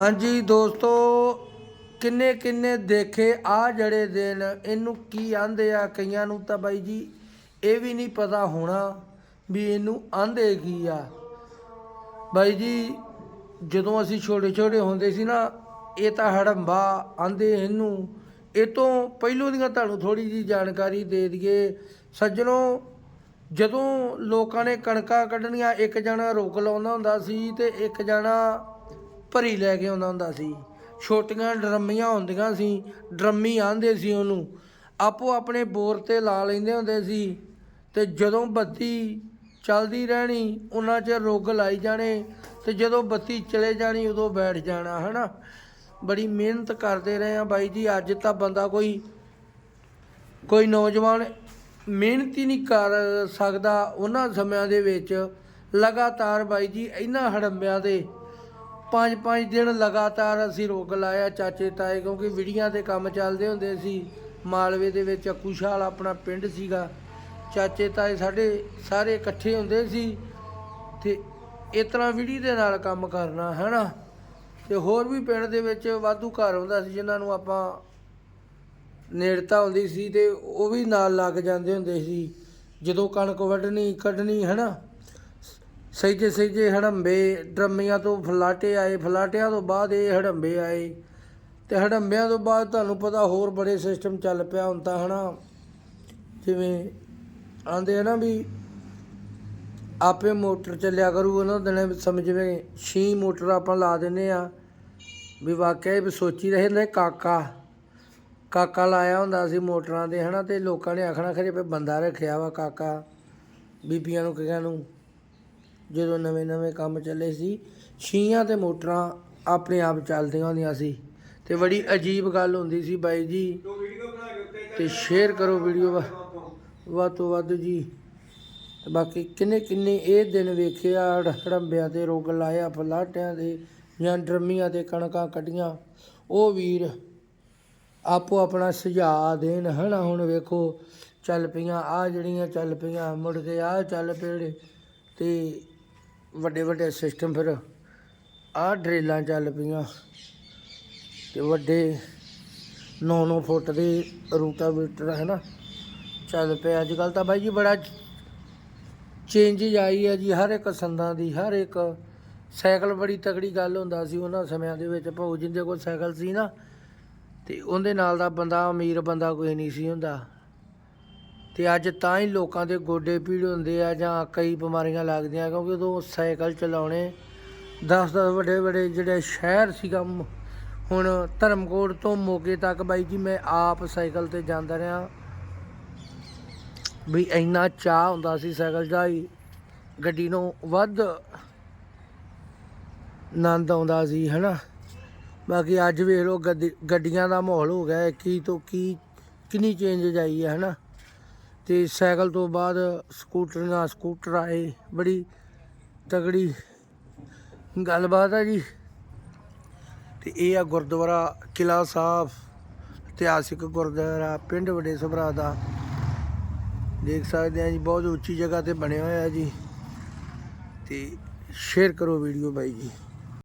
ਹਾਂਜੀ ਦੋਸਤੋ, ਕਿੰਨੇ ਕਿੰਨੇ ਦੇਖੇ ਆ ਜਿਹੜੇ ਦਿਨ, ਇਹਨੂੰ ਕੀ ਆਂਦੇ ਆ ਕਈਆਂ ਨੂੰ ਤਾਂ ਬਾਈ ਜੀ ਇਹ ਵੀ ਨਹੀਂ ਪਤਾ ਹੋਣਾ ਵੀ ਇਹਨੂੰ ਆਂਦੇ ਕੀ ਆ। ਬਾਈ ਜੀ, ਜਦੋਂ ਅਸੀਂ ਛੋਟੇ ਛੋਟੇ ਹੁੰਦੇ ਸੀ ਨਾ, ਇਹ ਤਾਂ ਹੜੰਬਾ ਆਂਦੇ ਇਹਨੂੰ। ਇਹ ਤੋਂ ਪਹਿਲੋਂ ਦੀਆਂ ਤੁਹਾਨੂੰ ਥੋੜੀ ਜੀ ਜਾਣਕਾਰੀ ਦੇ ਦਈਏ। ਸੱਜਣੋ, ਜਦੋਂ ਲੋਕਾਂ ਨੇ ਕਣਕਾਂ ਕੱਢਣੀਆਂ, ਇੱਕ ਜਣਾ ਰੋਕ ਲਾਉਂਦਾ ਹੁੰਦਾ ਸੀ ਤੇ ਇੱਕ ਜਣਾ ਭਰੀ ਲੈ ਕੇ ਆਉਂਦਾ ਹੁੰਦਾ ਸੀ। ਛੋਟੀਆਂ ਡਰਮੀਆਂ ਹੁੰਦੀਆਂ ਸੀ। ਡਰਮੀ ਆਂਦੇ ਸੀ ਉਹਨੂੰ। ਆਪੋ ਆਪਣੇ ਬੋਰ ਤੇ ਲਾ ਲੈਂਦੇ ਹੁੰਦੇ ਸੀ ਤੇ ਜਦੋਂ ਬੱਤੀ ਚੱਲਦੀ ਰਹਿਣੀ, ਉਹਨਾਂ 'ਚ ਰੁੱਗ ਲਾਈ ਜਾਣੇ ਤੇ ਜਦੋਂ ਬੱਤੀ ਚਲੇ ਜਾਣੀ, ਉਦੋਂ ਬੈਠ ਜਾਣਾ, ਹਨਾ? ਬੜੀ ਮਿਹਨਤ ਕਰਦੇ ਰਹੇ ਆ ਬਾਈ ਜੀ। ਅੱਜ ਤਾਂ ਬੰਦਾ ਕੋਈ ਕੋਈ ਨੌਜਵਾਨ ਮਿਹਨਤ ਹੀ ਨਹੀਂ ਕਰ ਸਕਦਾ। ਉਹਨਾਂ ਸਮਿਆਂ ਦੇ ਵਿੱਚ ਲਗਾਤਾਰ ਬਾਈ ਜੀ, ਇਹਨਾਂ ਹੜੰਬਿਆਂ ਦੇ ਪੰਜ ਪੰਜ ਦਿਨ ਲਗਾਤਾਰ ਅਸੀਂ ਰੋਗ ਲਾਇਆ ਚਾਚੇ ਤਾਏ, ਕਿਉਂਕਿ ਵਿੜੀਆਂ ਦੇ ਕੰਮ ਚੱਲਦੇ ਹੁੰਦੇ ਸੀ। ਮਾਲਵੇ ਦੇ ਵਿੱਚ ਅਕੂਸ਼ਾਲ ਆਪਣਾ ਪਿੰਡ ਸੀਗਾ। ਚਾਚੇ ਤਾਏ ਸਾਡੇ ਸਾਰੇ ਇਕੱਠੇ ਹੁੰਦੇ ਸੀ ਤੇ ਇਸ ਤਰ੍ਹਾਂ ਵਿੜੀ ਦੇ ਨਾਲ ਕੰਮ ਕਰਨਾ, ਹੈਨਾ? ਤੇ ਹੋਰ ਵੀ ਪਿੰਡ ਦੇ ਵਿੱਚ ਵਾਧੂ ਘਰ ਹੁੰਦਾ ਸੀ, ਜਿਨ੍ਹਾਂ ਨੂੰ ਆਪਾਂ ਨੇੜਤਾ ਹੁੰਦੀ ਸੀ ਤੇ ਉਹ ਵੀ ਨਾਲ ਲੱਗ ਜਾਂਦੇ ਹੁੰਦੇ ਸੀ। ਜਦੋਂ ਕਣਕ ਵੱਢਣੀ, ਕੱਢਣੀ, ਹੈਨਾ? ਸਹਿਜੇ ਸਹਿਜੇ ਹੜੰਬੇ ਡਰਮੀਆਂ ਤੋਂ ਫਲਾਟੇ ਆਏ, ਫਲਾਟਿਆਂ ਤੋਂ ਬਾਅਦ ਇਹ ਹੜੰਬੇ ਆਏ। ਤੇ ਹੜੰਬਿਆਂ ਤੋਂ ਬਾਅਦ ਤੁਹਾਨੂੰ ਪਤਾ ਹੋਰ ਬੜੇ ਸਿਸਟਮ ਚੱਲ ਪਿਆ ਹੁਣ ਤਾਂ, ਹਨਾ? ਜਿਵੇਂ ਆਂਦੇ ਆ ਨਾ ਵੀ ਆਪੇ ਮੋਟਰ ਚੱਲਿਆ ਕਰੂ ਉਹਨਾਂ ਦਿਨੇ ਸਮਝਵੇਂ ਛੀ ਮੋਟਰ ਆਪਾਂ ਲਾ ਦਿੰਨੇ ਆ, ਵੀ ਵਾਕਿਆ ਵੀ ਸੋਚੀ ਰਹੇ ਨੇ ਕਾਕਾ। ਕਾਕਾ ਲਾਇਆ ਹੁੰਦਾ ਸੀ ਮੋਟਰਾਂ ਦੇ ਹਨਾ? ਤੇ ਲੋਕਾਂ ਨੇ ਆਖਣਾ ਖਰੇ ਬੰਦਾ ਰੱਖਿਆ ਵਾ ਕਾਕਾ, ਬੀਬੀਆਂ ਨੂੰ ਕਿਹਾਂ ਨੂੰ। ਜਦੋਂ ਨਵੇਂ ਨਵੇਂ ਕੰਮ ਚੱਲੇ ਸੀ, ਛੀਆਂ ਤੇ ਮੋਟਰਾਂ ਆਪਣੇ ਆਪ ਚੱਲਦੀਆਂ ਹੁੰਦੀਆਂ ਸੀ। ਤੇ ਬੜੀ ਅਜੀਬ ਗੱਲ ਹੁੰਦੀ ਸੀ ਬਾਈ ਜੀ। ਤੇ ਸ਼ੇਅਰ ਕਰੋ ਵੀਡੀਓ ਵੱਧ ਤੋਂ ਵੱਧ ਜੀ। ਬਾਕੀ ਕਿੰਨੇ ਕਿੰਨੇ ਇਹ ਦਿਨ ਵੇਖਿਆ ਹੜੰਬਿਆਂ ਤੇ ਰੋਗ ਲਾਇਆ, ਫਲਾਟਿਆਂ ਦੇ ਜਾਂ ਡਰਮੀਆਂ ਤੇ ਕਣਕਾਂ ਕੱਢੀਆਂ। ਉਹ ਵੀਰ ਆਪੋ ਆਪਣਾ ਸੁਝਾਅ ਦੇਣ, ਹਨਾ, ਹੁਣ ਵੇਖੋ, ਚੱਲ ਪਈਆਂ ਆ ਜਿਹੜੀਆਂ ਚੱਲ ਪਈਆਂ, ਮੁੜ ਕੇ ਆ ਚੱਲ ਪਏ ਤੇ ਵੱਡੇ ਵੱਡੇ ਸਿਸਟਮ ਫਿਰ ਆਹ ਡਰੇਲਾਂ ਚੱਲ ਪਈਆਂ ਤੇ ਵੱਡੇ 9-9 ਫੁੱਟ ਦੇ ਰੂਟਾਵੇਟਰ ਹੈ ਨਾ ਚੱਲ ਪਿਆ। ਅੱਜ ਕੱਲ ਤਾਂ ਬਾਈ ਜੀ ਬੜਾ ਚੇਂਜ ਆਈ ਹੈ ਜੀ, ਹਰ ਇੱਕ ਸੰਦਾਂ ਦੀ, ਹਰ ਇੱਕ ਸਾਈਕਲ ਬੜੀ ਤਕੜੀ ਗੱਲ ਹੁੰਦਾ ਸੀ ਉਹਨਾਂ ਸਮਿਆਂ ਦੇ ਵਿੱਚ। ਭਾਉ ਜਿੰਦੇ ਕੋਲ ਸਾਈਕਲ ਸੀ ਨਾ ਤੇ ਉਹਦੇ ਨਾਲ ਦਾ ਬੰਦਾ, ਅਮੀਰ ਬੰਦਾ ਕੋਈ ਨਹੀਂ ਸੀ ਹੁੰਦਾ। ਤੇ ਅੱਜ ਤਾਂ ਹੀ ਲੋਕਾਂ ਦੇ ਗੋਡੇ ਪੀੜ ਹੁੰਦੇ ਆ ਜਾਂ ਕਈ ਬਿਮਾਰੀਆਂ ਲੱਗਦੀਆਂ, ਕਿਉਂਕਿ ਉਦੋਂ ਸਾਈਕਲ ਚਲਾਉਣੇ 10-10 ਵੱਡੇ ਵੱਡੇ ਜਿਹੜੇ ਸ਼ਹਿਰ ਸੀਗਾ ਹੁਣ ਧਰਮਕੋਟ ਤੋਂ ਮੋਗੇ ਤੱਕ ਬਾਈ ਜੀ ਮੈਂ ਆਪ ਸਾਈਕਲ ਤੇ ਜਾਂਦਾ ਰਿਹਾ। ਵੀ ਇੰਨਾ ਚਾਹ ਹੁੰਦਾ ਸੀ ਸਾਈਕਲ ਜਾਈ ਗੱਡੀ ਨੂੰ ਵੱਧ ਆਨੰਦ ਆਉਂਦਾ ਸੀ, ਹਨਾ? ਬਾਕੀ ਅੱਜ ਵੇਖ ਲਓ ਗੱਡੀ- ਗੱਡੀਆਂ ਦਾ ਮਾਹੌਲ ਹੋ ਗਿਆ ਕੀ ਤੋਂ ਕੀ, ਕਿੰਨੀ ਚੇਂਜ ਆਈ ਹੈ, ਹਨਾ? ਤੇ ਸਾਈਕਲ ਤੋਂ ਬਾਅਦ ਸਕੂਟਰ ਨਾਲ ਸਕੂਟਰ ਆਏ। ਬੜੀ ਤਗੜੀ ਗੱਲਬਾਤ ਆ ਜੀ। ਤੇ ਇਹ ਆ ਗੁਰਦੁਆਰਾ ਕਿਲਾ ਸਾਹਿਬ, ਇਤਿਹਾਸਿਕ ਗੁਰਦੁਆਰਾ, ਪਿੰਡ ਵੱਡੇ ਸਭਰਾ ਦਾ। ਦੇਖ ਸਕਦੇ ਆ ਜੀ, ਬਹੁਤ ਉੱਚੀ ਜਗ੍ਹਾ ਤੇ ਬਣਿਆ ਹੋਇਆ ਜੀ। ਤੇ ਸ਼ੇਅਰ ਕਰੋ ਵੀਡੀਓ ਬਾਈ ਜੀ।